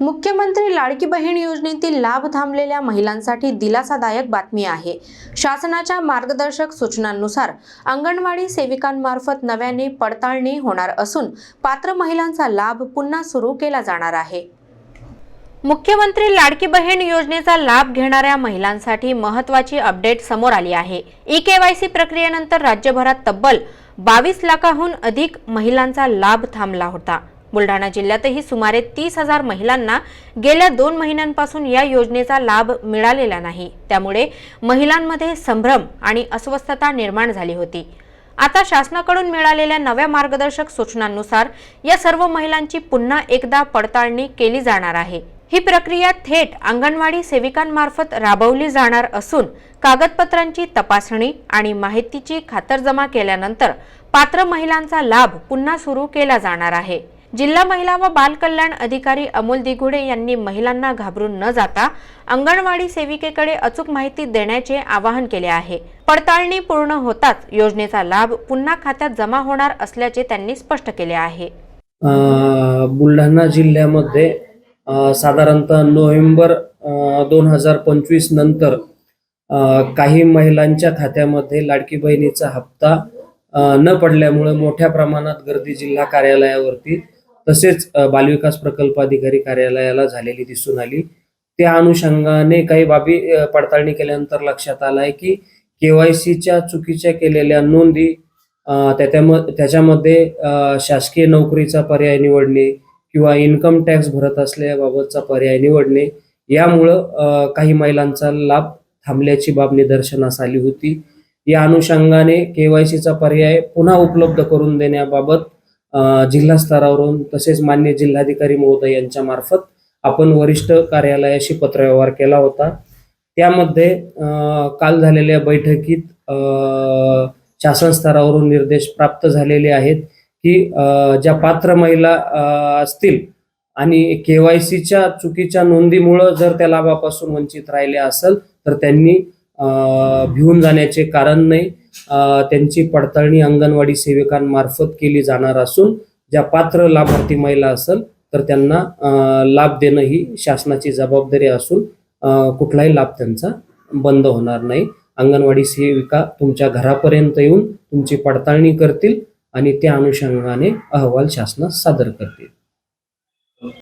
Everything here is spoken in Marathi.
मुख्यमंत्री लाडकी बहीण योजनेतील लाभ थांबलेल्या महिलांसाठी दिलासादायक बातमी आहे. शासनाच्या मार्गदर्शक सूचनांनुसार अंगणवाडी सेविकांमार्फत नव्याने पडताळणी होणार असून पात्र महिलांचा लाभ पुन्हा सुरू केला जाणार आहे. मुख्यमंत्री लाडकी बहीण योजनेचा लाभ घेणाऱ्या महिलांसाठी महत्त्वाची अपडेट समोर आली आहे. ई केवायसी प्रक्रियेनंतर राज्यभरात तब्बल बावीस लाखाहून अधिक महिलांचा लाभ थांबला होता. बुलढाणा जिल्ह्यातही सुमारे तीस हजार महिलांना गेल्या दोन महिन्यांपासून या योजनेचा लाभ मिळालेला नाही. त्यामुळे महिलांमध्ये संभ्रम आणि अस्वस्थता निर्माण झाली होती. आता शासनाकडून मिळालेल्या नव्या मार्गदर्शक सूचनांनुसार या सर्व महिलांची पुन्हा एकदा पडताळणी केली जाणार आहे. ही प्रक्रिया थेट अंगणवाडी सेविकांमार्फत राबवली जाणार असून कागदपत्रांची तपासणी आणि माहितीची खातरजमा केल्यानंतर पात्र महिलांचा लाभ पुन्हा सुरू केला जाणार आहे. जिल्हा महिला व बाल कल्याण अधिकारी अमोल दिघुडे यांनी महिलांना घाबरून न जाता अंगणवाडी सेविकेकडे अचूक माहिती देण्याचे आवाहन केले आहे. पडताळणी पूर्ण होताच योजनेचा लाभ पुन्हा खात्यात जमा होणार असल्याचे त्यांनी स्पष्ट केले आहे. बुलढाणा जिल्ह्यामध्ये साधारणतः नोव्हेंबर दोन हजार पंचवीस नंतर काही महिलांच्या खात्यामध्ये लाडकी बहिणीचा हप्ता न पडल्यामुळे मोठ्या प्रमाणात गर्दी जिल्हा कार्यालयावरती तसेच बालविकास प्रकल्प अधिकारी कार्यालयाला झालेली दिसून आली. त्या अनुषंगाने काही बाबी पडताळणी केल्यानंतर लक्षात आलं आहे की केवायसीच्या चुकीच्या केलेल्या नोंदी त्याच्यामध्ये शासकीय नोकरीचा पर्याय निवडणे किंवा इन्कम टॅक्स भरत असल्याबाबतचा पर्याय निवडणे यामुळं काही महिलांचा लाभ थांबल्याची बाब निदर्शनास आली होती. या अनुषंगाने केवायसीचा पर्याय पुन्हा उपलब्ध करून देण्याबाबत जिल्हा स्तरावरून तसेच मान्य जिल्हाधिकारी महोदय यांच्या मार्फत आपण वरिष्ठ कार्यालयाशी पत्रव्यवहार केला होता. त्यामध्ये काल झालेल्या बैठकीत शासन स्तरावरून निर्देश प्राप्त झालेले आहेत की ज्या पात्र महिला असतील आणि केवायसीच्या चुकीच्या नोंदीमुळं जर त्या लाभापासून वंचित राहिले असेल तर त्यांनी भिवून जाण्याचे कारण नाही. त्यांची पडताळणी अंगणवाडी सेविकांमार्फत केली जाणार असून ज्या पात्र लाभार्थी महिला असेल तर त्यांना लाभ देणं ही शासनाची जबाबदारी असून कुठलाही लाभ त्यांचा बंद होणार नाही. अंगणवाडी सेविका तुमच्या घरापर्यंत येऊन तुमची पडताळणी करतील आणि त्या अनुषंगाने अहवाल शासनास सादर करतील.